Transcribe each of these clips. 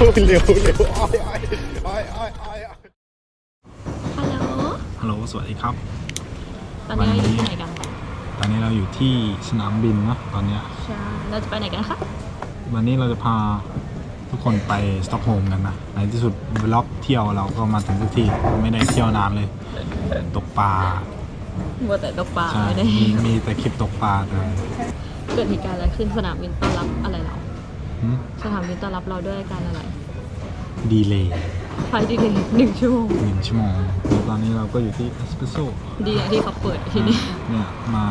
เร็วเร็วอ้อยอ้อยอ้อยอ้อยอ้อยฮัลโหล ฮัลโหล สวัสดีครับ ตอนนี้เราอยู่ที่ไหนกันตอนนี้เราอยู่ที่สนามบินนะตอนเนี้ยใช่ เราจะไปไหนกันคะ วันนี้เราจะพาทุกคนไปสต็อกโฮล์มกันนะ ในที่สุดบล็อกเที่ยวเราก็มาถึงทุกที่ไม่ได้เที่ยวนานเลย ตกปลามัวแต่ตกปลาใช่ไม่ได้ มีมีแต่คลิปตกปลาเลยเกิดเหตุการณ์อะไรขึ้นสนามบินต้อนรับอะไรเราหึ สนามบินต้อนรับเราด้วยการอะไรดีเลยไฟดีเลยหนึ่งชั่วโมงหนึ่งชั่วโมงแล้วตอนนี้เราก็อยู่ที่เอสเปรสโซ่ดีนะที่เขาเปิดที่นี่เนี่ยมา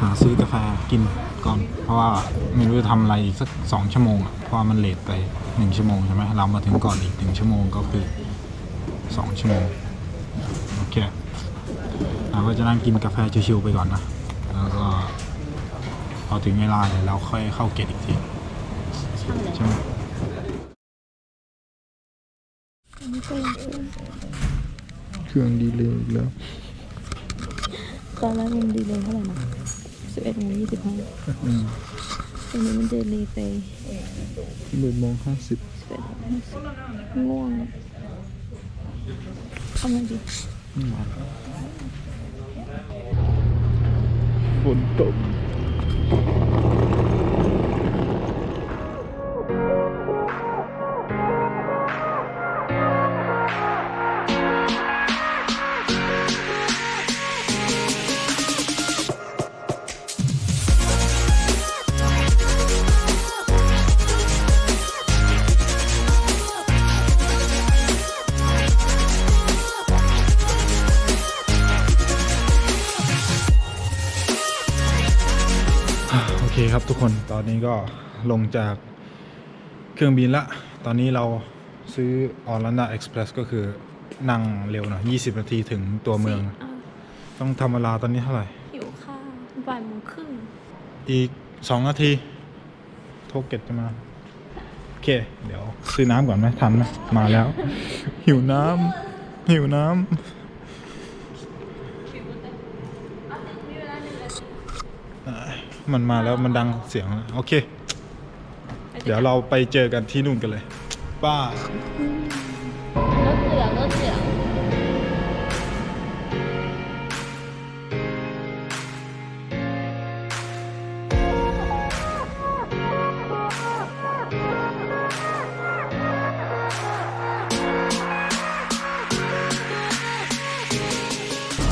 หาซื้อกาแฟกินก่อน เพราะว่าไม่รู้จะทำอะไรอีกสักสองชั่วโมงอะเพราะว่ามันเลทไปหนึ่งชั่วโมงใช่ไหมเรามาถึงก่อนอีกหนึ่งชั่วโมงก็คือสองชั่วโมงโอเคเราก็จะนั่งกินกาแฟชิวๆไปก่อนนะ แล้วก็พอถึงเวลาเนี่ยเราค่อยเข้าเกตอีกที ใช่เลยใช่ไหมเครื่องดีเลยอีกแล้ว ตอนแรกมันดีเลยเท่าไหร่นะสิบเอ็ดโมงยี่สิบห้าอืมตอนนี้มันดีเลยไปหนึ่งโมงห้าสิบสิบเอ็ดโมงห้าสิบง่วงทำไงดีฝนตก นตอนนี้ก็ลงจากเครื่องบินละ ตอนนี้เราซื้อออร์แลนดาเอ็กซ์เพรสก็คือนั่งเร็วหน่อย20 นาทีถึงตัวเมือง ต้องทำเวลาตอนนี้เท่าไหร่ หิวข้าวบ่ายโมงครึ่ง อีก 2 นาที โทเก็ตจะมา โอเค เดี๋ยวซื้อน้ำก่อนไหมทันไหมมาแล้ว หิวน้ำหิวน้ำอะ มันมาแล้วมันดังเสียงแล้วโอเค เดี๋ยวเราไปเจอกันที่นู่นกันเลยป้า รถเหลืองรถเหลือง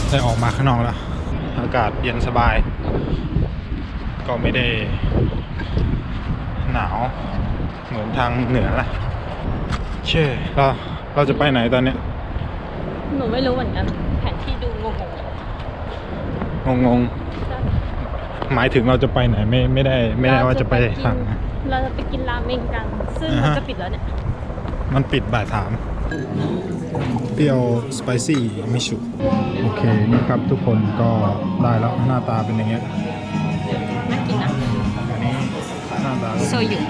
ได้ออกมาข้างนอกแล้ว อากาศเย็นสบาย ก็ไม่ได้หนาวเหมือนทางเหนือละเช่เราเราจะไปไหนตอนเนี้ยหนูไม่รู้เหมือนกันแผนที่ดูงงงงงๆหมายถึงเราจะไปไหนไม่ไม่ได้ๆไม่ได้ว่าจะไปทางเราจะไปกินราเมงกัน ซึ่งอ่ามันฮะจะปิดแล้วเนี่ย มันปิดบ่ายสามเปรี้ยวสไปซี่มิชุโอเคนี่ครับทุกคนก็ได้แล้วหน้าตาเป็นอย่างเงี้ย โซยุ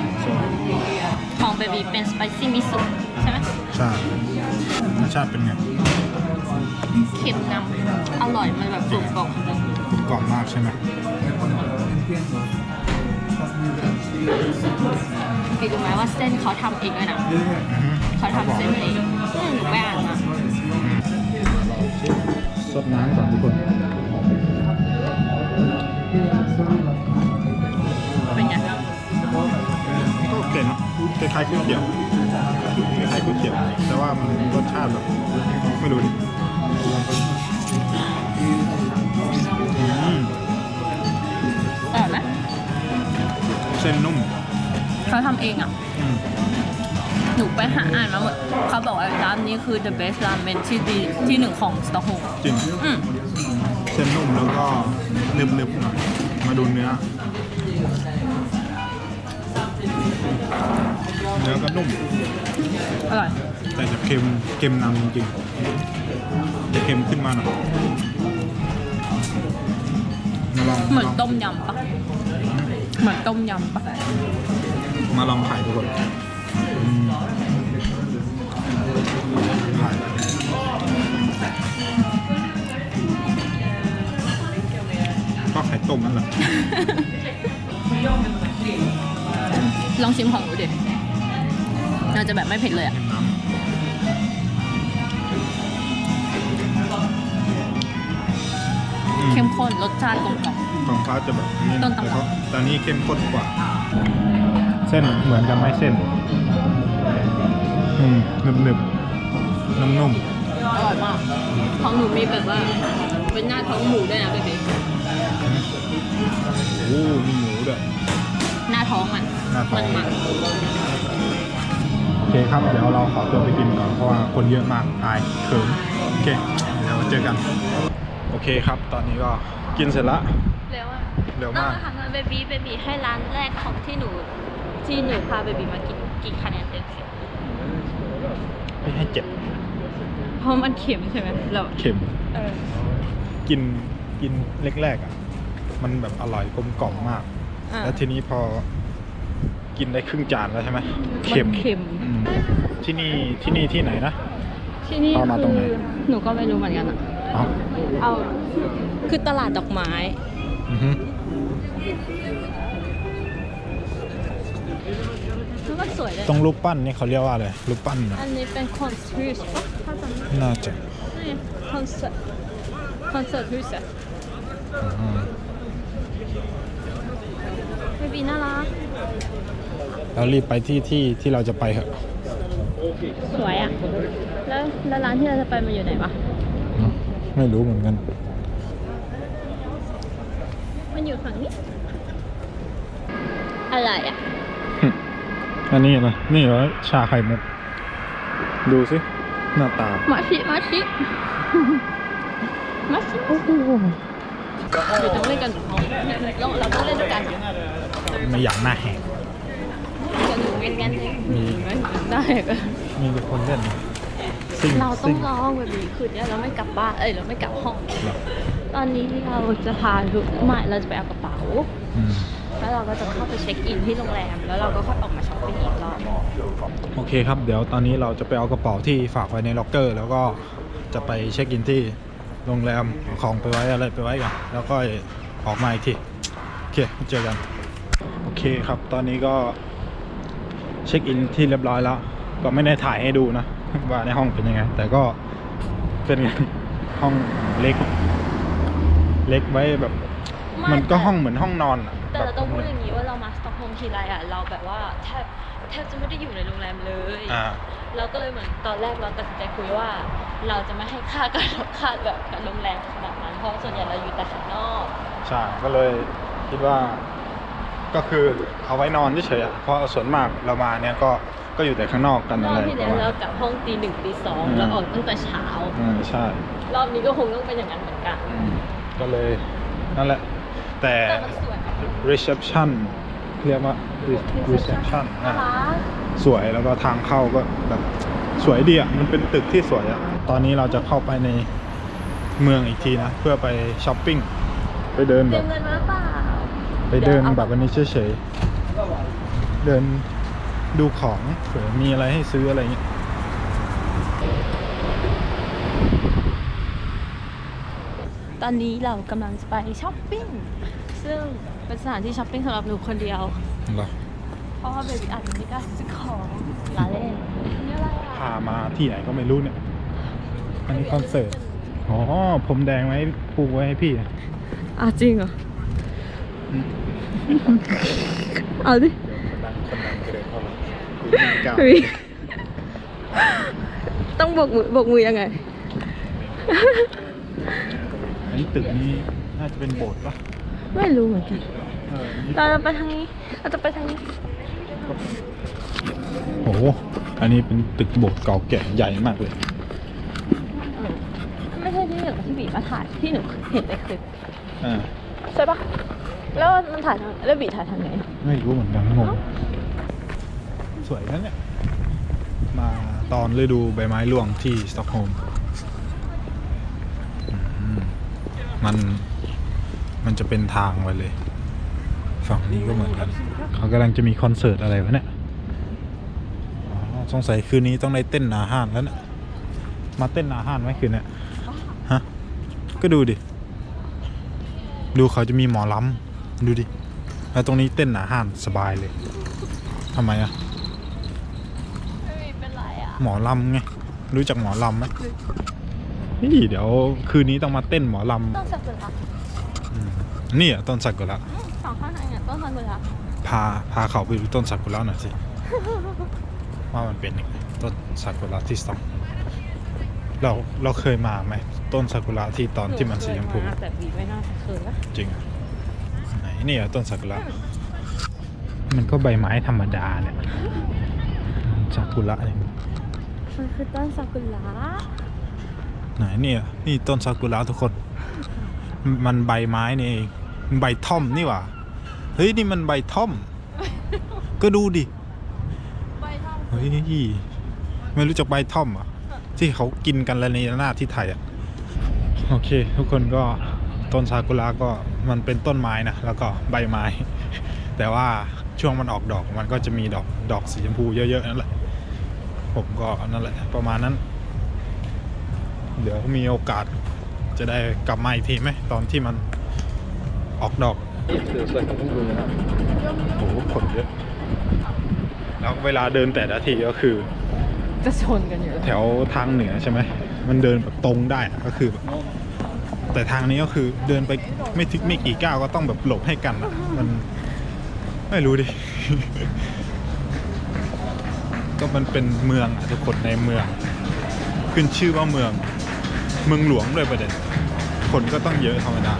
ของเบบีเป็นสไปซี่มิสุใช่ไหมใช่รสชาติเป็นไงเค็มนำอร่อยมันแบบกรุบกรอบกรอบมากใช่ไหมพี่รู้ไหมว่าเส้นเขาทำเองด้วยนะอือฮึเขาทำเส้นเองอืมหนูไปอ่านมาสดน้ำก่อนทุกคน เคเนอะคล้ายๆก๋วยเตี๋ยวคล้ายๆก๋วยเตี๋ยว แต่ว่ามันรสชาติแบบไม่รู้ดิอืมอร่อยไหมเส้นนุ่มเขาทำเองอะ อืมหนูไปหาอ่านมาหมดเขาบอกว่าร้านนี้คือ the best ramen ที่ดีที่หนึ่งของสตอกโฮล์มจริงอืมเส้นนุ่มแล้วก็นึบๆหน่อยมาดูเนื้อ เนื้อก็นุ่ม อร่อย แต่จะเค็มเค็มนำจริงๆจะเค็มขึ้นมาหน่อยมาลองเหมือนลองต้มยำปะเหมือนต้มยำปะมาลองไข่ดูก่อนอืมไข่ก็ไข่ต้มนั่นแหละ ลองชิมของหนูดิมัน จะแบบไม่เผ็ดเลยอะน้ำอืมเข้มข้นรสชาติกลมกล่อม ของเขาจะแบบนี้ต้นะนตำรับ แต่เขาแต่อันนี้เข้มข้นกว่า เส้นเหมือนกันไหมเส้น อืมหนึบหนึบๆนุ่มอร่อยมากของหนูมีแบบว่า เป็นหน้าท้องหมูด้วยนะเบบีๆโอ้มีหมูด้วย หน้าท้องมันหน้าท้อง มันมันโอ เคครับ เดี๋ยวเราขอตัวไปกินก่อนเพราะว่าคนเยอะมากอายเขินโอเค เดี๋ยวเจอกัน โอเคครับ ตอนนี้ก็กินเสร็จละเร็วอะเร็วต้องมาก มาถามเบบีเบบีให้ร้านแรกของที่หนู ที่หนูพาเบบีมากินกี่คะแนนเต็มสิบไม่ให้เจ็ดเพราะมันเค็มใช่ไหมเราเค็ม เออกินกินแรกๆอะ มันแบบอร่อยกลมกล่อมมาก อะแล้วทีนี้พอ กินได้ครึ่งจานแล้วใช่ไหมมันเค็มเค็มอืมที่นี่ที่นี่ที่ไหนนะ ที่นี่เอามาตรงไหน คือหนูก็ไม่รู้เหมือนกันอะอ๋อเอาคือตลาดดอกไม้ อือฮึแล้วก็สวยเลยตรงรูปปั้นนี่เขาเรียกว่าอะไรรูปปั้นนะอันนี้เป็นคอนเสิร์ตปะถ้าจำไม่ผิดน่าจะนี่คอนเสิร์ตคอนเสิร์ตฮูสอะอืมเบบีน่ารัก เรารีบไปที่ที่ที่เราจะไปเถอะสวยอะแล้วแล้วร้านที่เราจะไปมันอยู่ไหนวะอืมไม่รู้เหมือนกัน มันอยู่ฝั่งนี้ อะไรอะอันนี้นะนี่เหรอชาไข่มุก ดูสิ หน้าตา มาชิ มาชิ มาชิโอ้โหเดี๋ยวต้องเล่นกันเราเราต้องเล่นด้วยกันไม่อยากหน้าแหก กันหนูเล่นกันมีได้ก็มีแต่คนเล่นซิ่งเราต้อซิ่งลองแบบนี้คืนนี้เราไม่กลับบ้าน เอ้ย เราไม่กลับห้องเหรอตอนนี้เราจะพาทุกไม่เราจะไปเอากระเป๋า อืมแล้วเราก็จะเข้าไปเช็คอินที่โรงแรม แล้วเราก็ค่อยออกมาช้อปปิ้งอีกรอบโอเคครับ เดี๋ยวตอนนี้เราจะไปเอากระเป๋าที่ฝากไว้ในล็อกเกอร์ แล้วก็จะไปเช็คอินที่โรงแรมเอาของไปไว้อะไรไปไว้กันแล้วก็ออกมาอีกที โอเคเจอกัน โอเคครับ ตอนนี้ก็ เช็คอินที่เรียบร้อยแล้ว ก็ไม่ได้ถ่ายให้ดูนะ ว่าในห้องเป็นยังไง แต่ก็เป็นไงห้องเล็ก เล็กไว้แบบ มันก็ห้องเหมือนห้องนอนอะแต่เราต้องพูดแบบอย่างนี้ว่าเรามาสต็อกโฮล์มทีไรอะเราแบบว่าแทบแทบจะไม่ได้อยู่ในโรงแรมเลย อ่า เราก็เลยเหมือนตอนแรกเราตัดสินใจคุยว่า เราจะไม่ให้ค่าการรับค่าแบบกับโรงแรมขนาดนั้นเพราะส่วนใหญ่เราอยู่แต่ข้างนอก ใช่ ก็เลยคิดว่า ก็คือเอาไว้นอนเฉยๆอะเพราะส่วนมากเรามาเนี่ยก็ก็อยู่แต่ข้างนอกกันรอะอบไรที่ปแล้ระวมาณ เรากลับห้องตีหนึ่งตีสองอืมแล้วออกตั้งแต่เช้า อืมใช่รอบนี้ก็คงต้องเป็นอย่างนั้นเหมือนกันอืมก็เลยนั่นแหละ แต่ แต่มันสวย reception เรียกว่า reception น่าอะ รักสวยแล้วก็ทางเข้าก็แบบสวยดีอะ มันเป็นตึกที่สวยอะ ตอนนี้เราจะเข้าไปในเมืองอีกทีนะ เพื่อไปช้อปปิ้ง ไปเดินเตแบรียบมเงินมาหรือเปล่า ไปเดินดี๋ยวอาแบบวันนี้เฉยๆ เดินดูของเผื่อมีอะไรให้ซื้ออะไรเงี้ยตอนนี้เรากำลังจะไปช้อปปิ้ง ซึ่งเป็นสถานที่ช้อปปิ้งสำหรับหนูคนเดียว เหรอเพราะว่าเบบี้อาจจะไม่กล้าซื้อของลาเล่นนี่อะไรอะพามาที่ไหนก็ไม่รู้เนี่ย อันนี้คอนเสิร์ต อ๋อผมแดงไว้ปูไว้ให้พี่อะอะจริงเหรอ เอาดิคนดังคนดังก็เลยเข้ามาก้าวมีต้องบกมือบกมือยังไง อันนี้ตึกนี้น่าจะเป็นโบสถ์ปะไม่รู้เหมือนกัน เออนี่เราจะไปทางนี้ เราจะไปทางนี้ โอ้โหอันนี้เป็นตึกโบสถ์เก่าแก่ใหญ่มากเลย ไม่ใช่ที่หนูกับที่บีมาถ่ายที่หนูเห็นในคลิปอ่า ใช่ปะ แล้วมันถ่ายทางแล้วบีถ่ายทางไหนไม่รู้เหมือนกันงงสวยนั่นเนี่ยมาตอนฤดูใบไม้ร่วงที่สต็อกโฮล์มอืมมันมันจะเป็นทางไปเลย ฝั่งนี้ก็เหมือนกัน เขากำลังจะมีคอนเสิร์ตอะไรวะเนี่ยอ๋อสงสัยคืนนี้ต้องได้เต้นหนาห้านแล้วเนี่ยมาเต้นหนาห้านไหมคืนเนี้ยฮะ ก็ดูดิ ดูเขาจะมีหมอลำ ดูดิ แล้วตรงนี้เต้นหนาห้านสบายเลยทำไมอะมหมอลำไง รู้จักหมอลำไหมนี่เดี๋ยวคืนนี้ต้องมาเต้นหมอลต้นซากุระำอืมนี่อะต้นซากุระอืมสองข้างในเนี่ยต้นซากุระพาพาเขาไปดูต้นซากุระหน่อยสิ ว่ามันเป็นยังไงต้นซากุระที่สองเราเราเคยมาไหมต้นซากุระที่ตอนที่มันสีชมพูเคยาแต่บีไม่น่าจะเคยนะจริงเห รอไหนนี่อะต้นซากุระมันก็ใบไม้ธรรมดาเนี่ยซากุระเนี่ยมันคือต้นซากุระไหนเนี่ยนี่ต้นซากุระทุกคน มันใบไม้นี่เองมันใบท่อมนี่หว่าเฮ้ยนี่มันใบท่อม ก็ดูดิใบทองเฮ้ยไม่รู้จักใบท่อมเหรอะที่เขากินกันแล้วในหน้าที่ไทยอะโอเค ทุกคนก็ ต้นซากุระก็มันเป็นต้นไม้นะแล้วก็ใบไม้ แต่ว่าช่วงมันออกดอกมันก็จะมีดอกดอกสีชมพูเยอะๆนั่นแหละผมก็นั่นแหละประมาณนั้น เดี๋ยวมีโอกาสจะได้กลับมาอีกทีไหมตอนที่มันออกดอกโอ้โหคนเยอะแล้วเวลาเดินแต่ละทีก็คือ จะชนกันอยู่แล้วแถวทางเหนือใช่ไหมมันเดินแบบตรงได้อะก็คือแบบ แต่ทางนี้ก็คือเดินไปไม่ถึงไม่กี่ก้าวก็ต้องแบบหลบให้กันอะมันไม่รู้ดิ ก็มันเป็นเมืองอะทุกคนในเมือง ขึ้นชื่อว่าเมือง เมืองหลวงด้วยประเด็น คนก็ต้องเยอะธรรมดา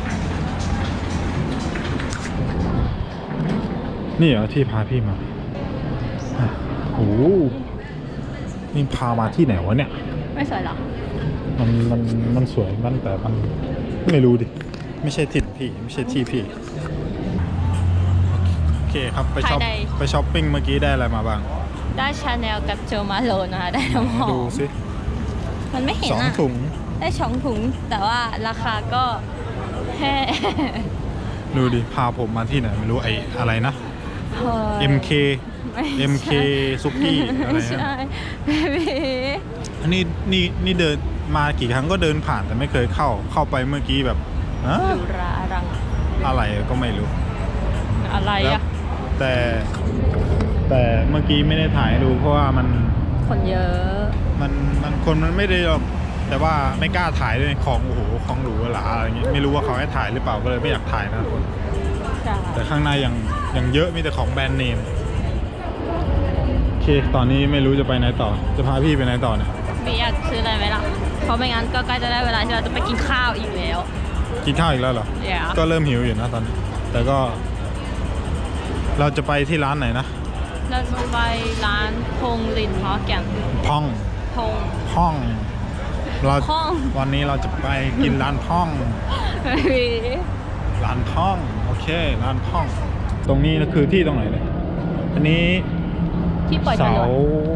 นี่เหรอที่พาพี่มาอะโอ้โหนี่พามาที่ไหนวะเนี่ย ไม่สวยเหรอ มันมันมันสวยมันแต่มัน ไม่รู้ดิ ไม่ใช่ถิ่นพี่ ไม่ใช่ที่พี่ โอเคครับ ไปช้อป ภายใน ไปช้อปปิ้งเมื่อกี้ได้อะไรมาบ้าง ได้ชาแนลกับโจมาโลนะคะได้น้ำหอดูมสิมันไม่เห็นสองอะ ถุง ได้สองถุงแต่ว่าราคาก็แค่ ดูดิ พาผมมาที่ไหน ไม่รู้ไออะไรนะ MK ไม่ใช่ MK ซุกี้อะไรไม่นะ ใช่เบบีอันนี้นี่นี่เดิน มากี่ครั้งก็เดินผ่านแต่ไม่เคยเข้าเข้าไปเมื่อกี้แบบฮะดูรารังอะไรก็ไม่รู้อะไรแล้วอะแต่ แต่เมื่อกี้ไม่ได้ถ่ายให้ดูเพราะว่ามันคนเยอะ มันมันคนมันไม่ได้หรอกแต่ว่าไม่กล้าถ่ายด้วยของโอ้โหของหรูหราอะไรเงี้ยไม่รู้ว่าเขาให้ถ่ายหรือเปล่าก็เลยไม่อยากถ่ายนะทุกคน ใช่แต่ข้างในยังยังเยอะมีแต่ของแบรนด์เนมโอเคตอนนี้ไม่รู้จะไปไหนต่อ จะพาพี่ไปไหนต่อเนี่ย บีอยากซื้ออะไรไหมล่ะ เพราะไม่งั้นก็ใกล้จะได้เวลาที่เราจะไปกินข้าวอีกแล้ว กินข้าวอีกแล้วเหรอเดี๋ยวก็เริ่มหิวอยู่นะตอนนี้ แต่ก็ เราจะไปที่ร้านไหนนะเราจะไปร้านพงลินฮอแกนพ่องพงพ่องเราพ่อง วันนี้เราจะไปกินร้านพ่องเบบีร้านพ่องโอเค ร้านพ่อง ตรงนี้คือที่ตรงไหนเนี่ยอันนี้ที่ปล่อยจเสารว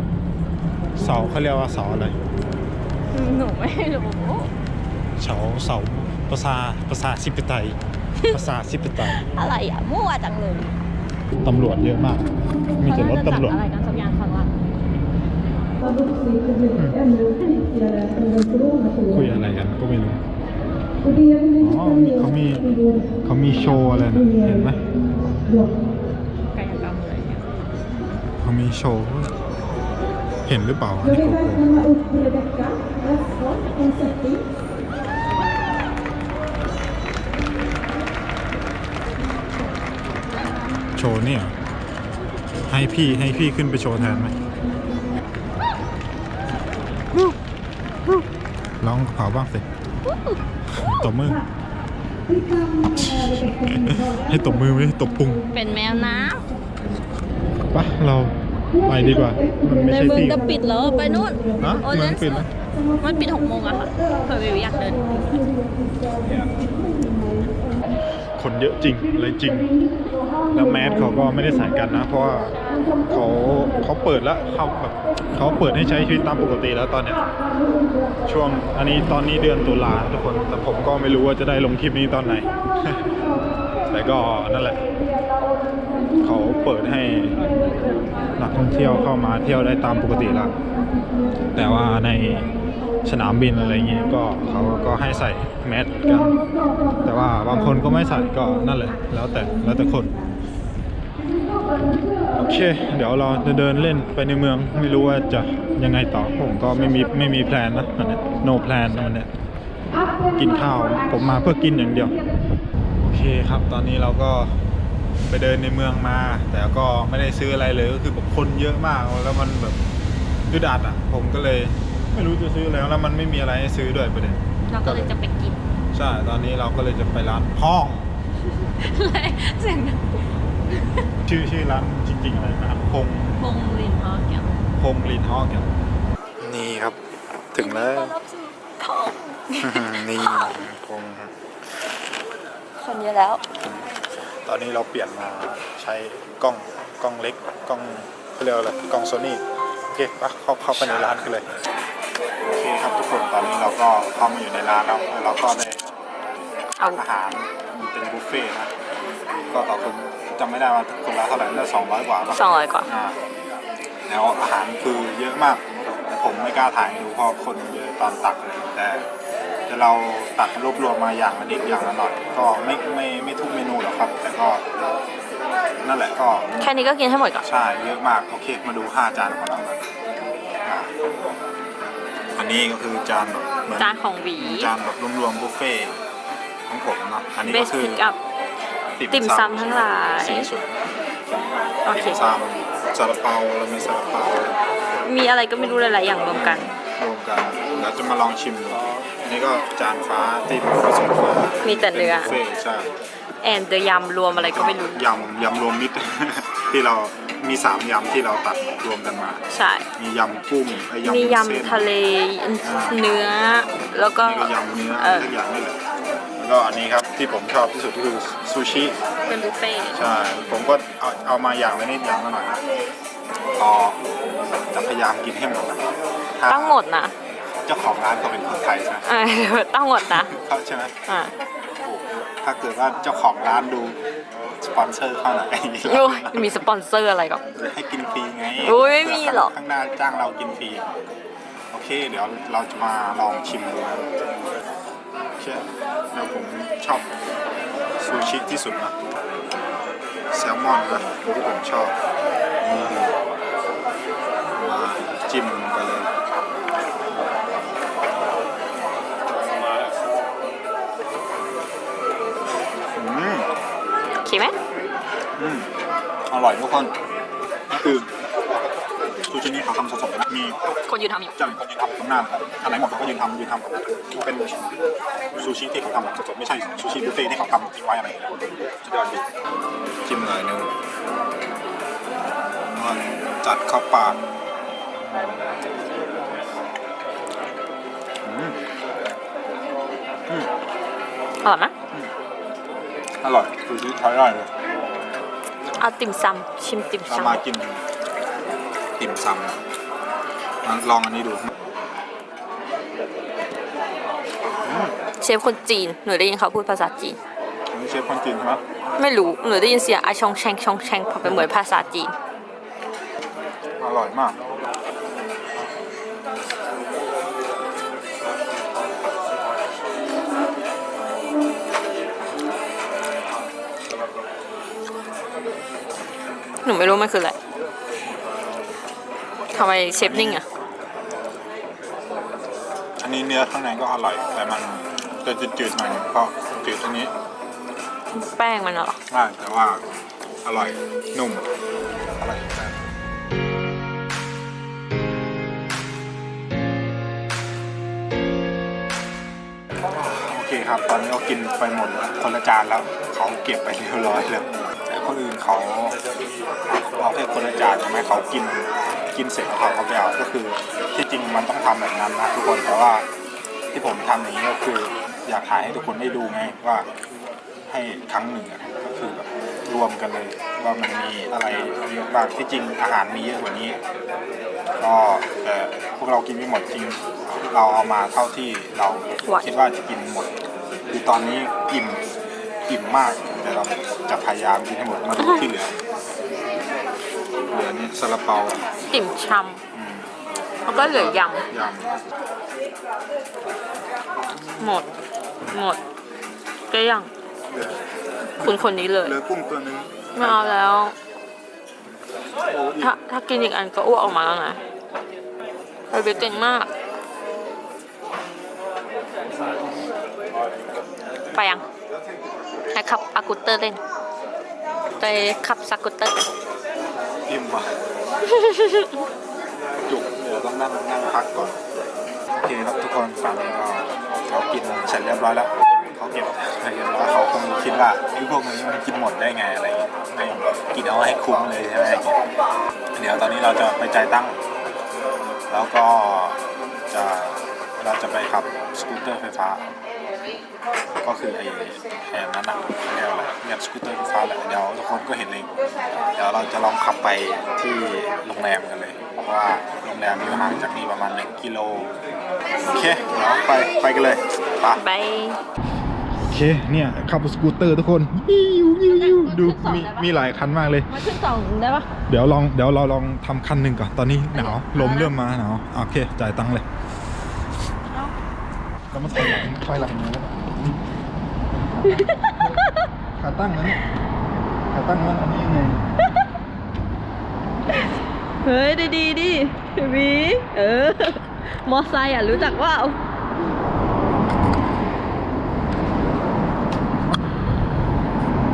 ดเสาเขาเรียกว่าเสาอะไร หนูไม่รู้เสาเสาประสาประสาสิปไตยประสาสิปไตยอะไรอะมั่วจังเลยตำรวจเยอะมาก มีแต่รถตำรวจอะไรกันสักอย่างข้างล่างคุยอะไรกันก็ไม่รู้อ๋อนี่เขามีเขามีโชว์อะไรนะเห็นไหมกายกรรมอะไรเงี้ยเขามีโชว์ เห็นหรือเปล่าอันนี้โกโก้ โชว์เนี่ยเหรอให้พี่ให้พี่ขึ้นไปโชว์แทนไหมร้องเผาบ้างสิตบมือ ให้ตบมือไม่ให้ตบพุงเป็นแมวน้ปะเราไปดีกว่า มันำไม่ในใช่เมืองที่จะปิดแล้วไปนู่น ฮะโอเมืเลองนปิดแล้ว มันปิดหกโมงอะค่ะเผื่อเบบีอยากเดิน คนเยอะจริงเลยจริง แล้วแมสเขาก็ไม่ได้ใส่กันนะ เพราะว่าเขาเขาเปิดแล้วเขาแบบเขาเปิดให้ใช้ชีวิตตามปกติแล้วตอนเนี้ยช่วงอันนี้ตอนนี้เดือนตุลาทุกคนแต่ผมก็ไม่รู้ว่าจะได้ลงคลิปนี้ตอนไหน แต่ก็นั่นแหละ เขาเปิดให้นักท่องเที่ยวเข้ามาเที่ยวได้ตามปกติแล้วแต่ว่าใน สนามบินอะไรเงี้ยก็เขาก็ให้ใส่แมสกัน แต่ว่าบางคนก็ไม่ใส่ก็นั่นแหละ แล้วแต่แล้วแต่คนโอเค เดี๋ยวเราจะเดินเล่นไปในเมืองไม่รู้ว่าจะยังไงต่อผมก็ไม่มีไม่มีแพลนนะอันเนี้ย no plan นะอันเนี้ยกินข้าวผมมาเพื่อกินอย่างเดียว โอเคครับตอนนี้เราก็ไปเดินในเมืองมา แต่ก็ไม่ได้ซื้ออะไรเลยก็คือแบบคนเยอะมากแล้วมันแบบอึดอัดอะ ผมก็เลย ไม่รู้จะซื้ออะไรแล้วมันไม่มีอะไรให้ซื้อด้วยประเด็นเราก็เลยจะไปกินใช่ตอนนี้เราก็เลยจะไปร้านห้องเสียงดังชื่อชื่อร้านจริง ๆ อะไรนะครับพงพงลินฮอเกี่ยวพงลินฮอกครับนี่ครับ ถึงแล้วรับสู่ทองนี่พงครับคนเยอะแล้ว ตอนนี้เราเปลี่ยนมาใช้กล้องกล้องเล็กกล้องเขาเรียกว่าอะไรกล้องโซนี่โอเคปะเข้าเข้าไปในร้านกันเลยโอเคครับทุกคนตอนนี้เราก็เข้ามาอยู่ในร้านแล้วแล้วเราก็ได้เอาอาหารเป็นบุฟเฟ่ต์นะก็ต่อคนจำไม่ได้ว่าคนละเท่าไหร่น่าสองร้อยกว่าปะสองร้อยกว่าอ่าแล้วอาหารคือเยอะมากแต่ผมไม่กล้าถ่ายให้ดูเพราะคนเยอะตอนตักเลยแต่แต่เราตักรวบรวมมาอย่างละนิดอย่างละหน่อยก็ไม่ไม่ไม่ทุกเมนูหรอกครับ แต่ก็นั่นแหละก็แค่นี้ก็กินให้หมดก่อนใช่เยอะมากโอเคมาดูห้าจานของเรากันอ่าอั นนี้ก็คือจานแบบเหมือนจานของหวี จานแบบรวมๆบุฟเฟ่ต์ของผมเนาะอันนี้เบก็สคือพิกอัพ ติ่มซำทั้งหลาย สีสวยโอเค ติ่มซำซาลาเปาเรามีซาลาเปามีอะไรก็ไม่รู้หลายๆอย่างรวมกัน รวมกันแล้วจะมาลองชิมดูอันนี้ก็จานฟ้าที่ผสมมามีแต่เนื้อป็บุฟเฟ่ต์ใช่ แอนเดอร์ยำรวมอะไรก็ไม่รู้ ยำยำรวมมิตร ที่เรา มีสามยำที่เราตัดรวมกันมา ใช่ มียำกุ้งไอ้ยำมีวุ้นเส้นยำทะเลเนื้อ แล้วก็นี่ก็ยำเนื้อเออทุกอย่างนี่แหละแล้วก็อันนี้ครับที่ผมชอบที่สุดก็คือซูชิ เป็นบุฟเฟ่ต์ใช่ ผมก็เอาเอามาอย่างละนิดอย่างละหน่อยนะก็จะพยายามกินให้หมดนะถ้าต้องหมดนะเจ้าของร้านเขาเป็นคนไทยใช่ไหมเออต้องหมดนะ เขาใช่ไหมอ่าโอ้โหถ้าเกิดว่าเจ้าของร้านดูส ปอนเซอร์เข้าหน่อยโอ้ยมีสปอนเซอร์อะไรก่อนให้กินฟรีไงโอ้ยไม่มีหรอก ข้างหน้าจ้างเรากินฟรีโอเค เดี๋ยวเราจะมาลองชิมดูนะโอเคแล้วผมชอบซูชิที่สุดนะแซลมอนนะที่ผมชอบนี่มาจิ้ม อร่อยทุกคนก็คือซูชินี่เขาทำสดๆนะมีคนยืนทำอยู่จังคนยืนทำข้างหน้าเลยอันไหนหมดเขาก็ยืนทำยืนทำเป็นซูชิที่เขาทำสดๆไม่ใช่ซูชิบุฟเฟ่ที่เขาทำทิ้งไว้อะไรอย่างเงี้ยสุดยอดดีจิ้มหน่อยหนึงแล้วจัดเข้าปากอืมอืมอร่อยไหมอร่อยซูชิใช้ได้เลย เอาติ่มซำชิมติ่มเราซำมากินติ่มซำมาลองอันนี้ดูเชฟคนจีนหนูได้ยินเขาพูดภาษาจีน อันนี้เชฟคนจีนใช่ไหมไม่รู้หนูได้ยินเสียงอาชองแชงชองแชงพอเป็นเหมือนภาษาจีน อร่อยมาก หนูไม่รู้มันคืออะไรทำไมเชฟนิ่งอะอันนี้เนื้อข้างในก็อร่อย แต่มันจะจืดๆหน่อยหนึงเพราะจืดอันนี้แป้งมันเหรอ ใช่แต่ว่าอร่อยนุ่มอร่อยมากโอเคครับ ตอนนี้เรากินไปหมดแล้วคนละจานแล้ว เขาเก็บไปเรียบร้อยแล้วแต่คนอื่น เขาเอาแค่คนละจานใช่ไหมเขากินกินเสร็จแล้วเขาไปเอาก็คือ ที่จริงมันต้องทำแบบนั้นนะทุกคนแต่ว่าที่ผมทำอย่างนี้ก็คือ อยากถ่ายให้ทุกคนได้ดูไงว่าให้ครั้งหนึ่งก็คือแบบรวมกันเลย ว่ามันมีอะไรเยอะบ้างที่จริงอาหารมีเยอะกว่านี้ก็แต่พวกเรากินไม่หมดจริง เราเอามาเท่าที่เราคิดว่าจะกินหมดคือตอนนี้อิ่ม อิ่มมากแต่เราจะพยายามกินให้หมดมาดูที่เหลือเหลือนี่ซาลาเปาติ่มชอืมำแล้วก็เหลือยยำหมด หมดเกลี้ยงำเหลือคุณคนนี้เลยเหลือกุ้งตัวนึงไม่เอาแล้วถ้าถ้ากินอีกอันก็อ้วกออกมาแล้วนะเบบีเก่งมาก ไปยัง ให้ขับอากูเตอร์เล่นไปขับสกูตเตอร์กันอิ่มว่ะ จุกเดี๋ยวต้องนั่งนั่งพักก่อน โอเคครับทุกคนฝั่งนี้ก็เขากินเสร็จเรียบร้อยแล้ว เขาเก็บเรียบร้อยเขาคงคิดว่าไอ้พวกนี้มันกินหมดได้ไงอะไรอย่างเงี้ยไม่กินเอาให้คุ้มเลยใช่ไหมอย่างเงี้ยเดี๋ยวตอนนี้เราจะไปจ่ายตังค์แล้วก็จะเราจะไปขับสกูตเตอร์ไฟฟ้า ก็คือไอ้แอนนั้นอะเรียกอะไรเรียกสกูตเตอร์ไฟฟ้าแหละเดี๋ยวทุกคนก็เห็นเองเดี๋ยวเราจะลองขับไปที่โรงแรมกันเลย เพราะว่าโรงแรมอยู่ห่างจากนี่ประมาณ1กิโลโอเคเดี๋ยวไปไปกันเลยไปไปโอเคเนี่ยขับสกูตเตอร์ทุกคนยิวยิวยิวดูมีมีหลายคันมากเลยมาขึ้นสองได้ปะเดี๋ยวลองเดี๋ยวเราลองทำคันหนึ่งก่อนตอนนี้หนาวลมเริ่มมาหนาวโอเคจ่ายตังค์เลยก็มาถอยหลังถอยหลังมาแล้ว ขาตั้งแล้วเนี่ยขาตั้งแล้วอันนี้ยังไงเฮ้ยดีดีดิวีเออ มอไซค์อะรู้จักว่า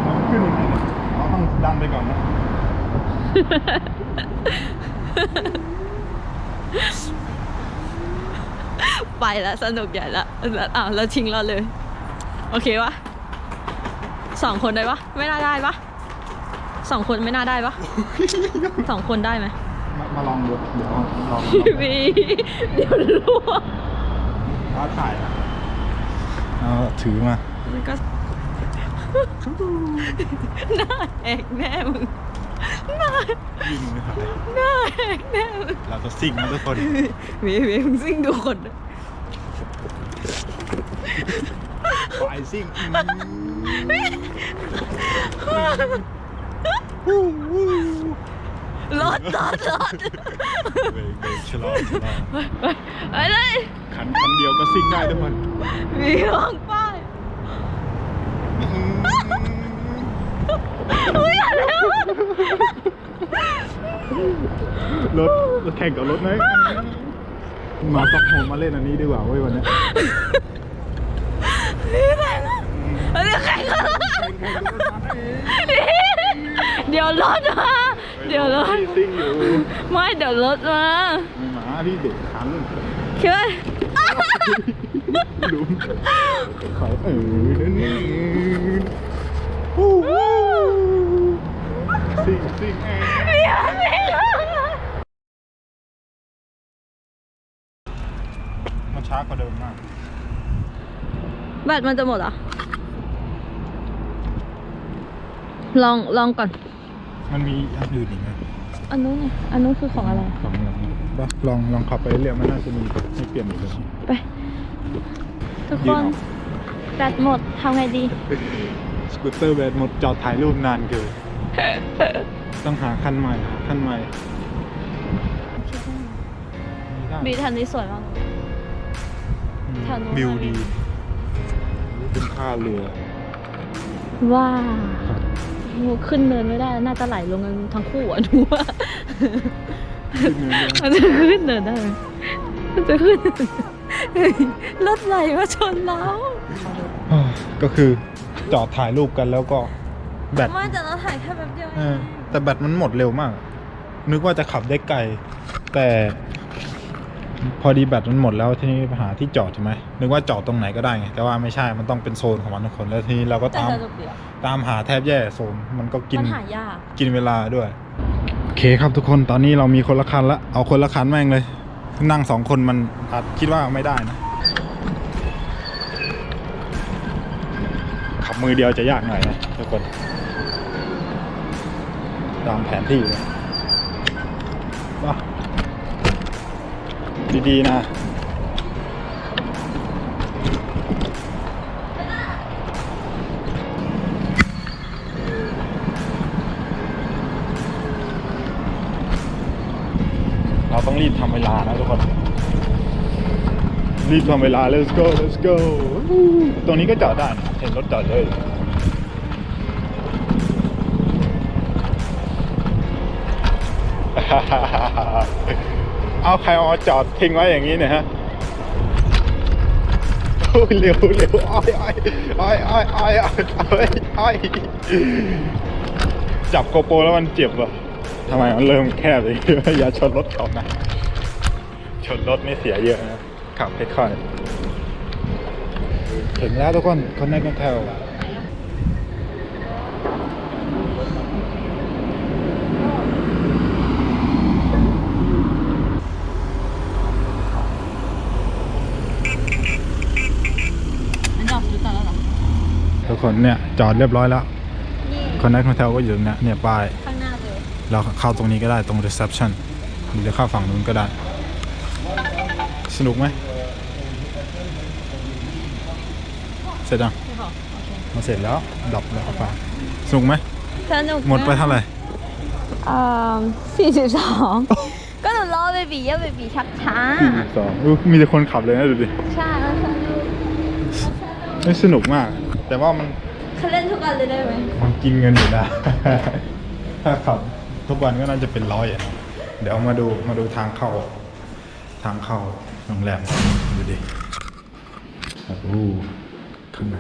มันขึ้นยังไงเนี่ยเราต้องดันไปก่อนนะไปแล้วสนุกใหญ่ละแล้วอ้าวแล้วทิ้งเราเลย โอเคปะ สองคนได้ปะไม่น่าได้ปะสองคนไม่น่าได้ปะสองคนได้ไหมมามาลองดูเดี๋ยวลองวีเดี๋ยวรั่วท้าถ่ายนะเอาถือมามันก็ หน้าแอกแน่มึงหน้ายิงเลยครับหน้าแอกแน่มึงเราจะซิ่งนะทุกคนวีวีมึงซิ่งดูคนด้วย ฝ่ายซิ่งรถรถรถเบรกเบรกชะลอชะลอไปเลยขันคันเดียวก็ซิ่งได้ทุกคนวีลองป้ายอุ้ยอะไรวะรถรถแข่งกับรถไหมมาสักโฮมมาเล่นอันนี้ดีกว่าเว้ยวันเนี้ย วีแข่งอะเฮ้ยแข่งกัน เดี๋ยวรถมา เดี๋ยวรถ พี่ซิ่งอยู่ไม่เดี๋ยวรถมามีหมาพี่เด็กขันคิดว่าดูเขาเออนี่ฮู้ฮู้ซิ่งซิ่งเองมันช้ากว่าเดิมมาก แบตมันจะหมดเหรอ ลองลองก่อน มันมีอันอื่นอีกไหมอันนู้นไงอันนู้นคือของอะไรสองอย่างปะลองลองขับไปเรื่อยๆมันน่าจะมีให้เปลี่ยนอีกเลยไป ทุกยืคนนออกแบตหมดทำไงดี สกูตเตอร์แบตหมดจอดถ่ายรูปนานเกิน ต้องหาคันใหม่หาคันใหม่ไม่บีได้ทันนี้สวยมากเลยอืมแถวนู้นวิวมันมีดี เป็นท่าเรือ ว้าค รับหนูขึ้นเนินไม่ได้ น่าจะไหลลงกันทั้งคู่อะหนูว่าขึ้นเนินเลยมันจะขึ้นเนินได้ไหมมันจะขึ้นเฮ้ยรถไหลมาชนเราอ่าก็คือจอดถ่ายรูปกันแล้วก็ แบตไม่แต่เราถ่ายแค่แบบเดียวเอเอองแต่แบตมันหมดเร็วมาก นึกว่าจะขับได้ไกลแต่ พอดีแบตมันหมดแล้วทีนี้ไปหาที่จอดใช่ไหมนึกว่าจอดตรงไหนก็ได้ไงแต่ว่าไม่ใช่มันต้องเป็นโซนของมันทุกคนแล้วทีนี้เราก็แต่ตามสนุกดีอะตามหาแทบแย่โซนมันก็กินมันหายาก กินเวลาด้วยโอเคครับทุกคนตอนนี้เรามีคนละคันละเอาคนละคันแม่งเลย นั่งสองคนมันอาจคิดว่าไม่ได้นะขับมือเดียวจะยากหน่อยนะทุกคนตามแผนที่เลยว้า ดีๆนะเราต้องรีบทำเวลานะทุกคน รีบทำเวลา let's go let's go ตรงนี้ก็จอดได้ เห็นรถจอดเลยโเอาใครเอาจอดทิ้งไว้อย่างนี้เนี่ยฮะโอ้ยเร็วเร็วอ้อยอ้อยอ้อยอ้อยอ้อยอ้อยอ้อยจับโกโปรแล้วมันเจ็บอะทำไมมันเริ่มแคบเลยอย่าชนรถเขานะ ชนรถนี่เสียเยอะนะขับค่อยๆถึงแล้วทุกคนคนเนคกันแถว อันจอดซื้อต่อแล้วเหรอ ทุกคนเนี่ยจอดเรียบร้อยแล้วนี่คอนเนคกันแถวก็อยู่ตรงเนี้ยเนี่ยป้าย ข้างหน้าเลยเราเข้าตรงนี้ก็ได้ตรง reception หรือจะเข้าฝั่งนู้นก็ได้ สนุกไหมเสร็จยังไม่พอโอเคมาเสร็จแล้วดับแล้วฟังสนุกไหมสนุกหมดไปเท่าไหร่อ่าสี่สิบสองก็หนูรอเบบีอะเบบีชักช้าสองอุ๊ยมีแต่คนขับเลยนะดูดิ ใช่มันสนุก ไม่สนุกมาก แต่ว่ามันเขาเล่นทุกวันเลยได้ไหมมันกินเงินอยู่นะ ถ้าขับทุกวันก็น่าจะเป็นร้อยอะเดี๋ยวมาดูมาดูทางเข้า ทางเข้าโรงแรมดูดิโอ้โหข้างใน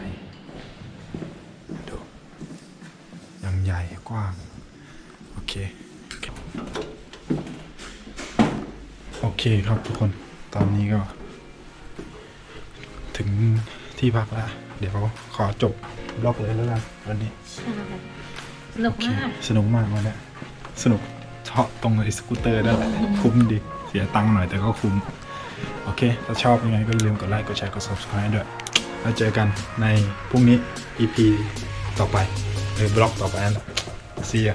ดูยังใหญ่กว้าง โอเค โอเคครับทุกคนตอนนี้ก็ ถึงที่พักแล้ว เดี๋ยวขอจบบล็อกเลยแล้วกันวันนี้สนุกโอเคมากสนุกมากวันเนี้ยสนุกเฉาะตรงไอ้สกูตเตอร์นั่นแหละคุ้มดีเสียตังค์หน่อยแต่ก็คุ้ม โอเค ถ้าชอบยังไงก็อย่าลืมกดไลค์กดแชร์กด subscribe ด้วย แล้วเจอกันในพรุ่งนี้ EP ต่อไปหรือบล็อกต่อไปนั่นแหละ see ya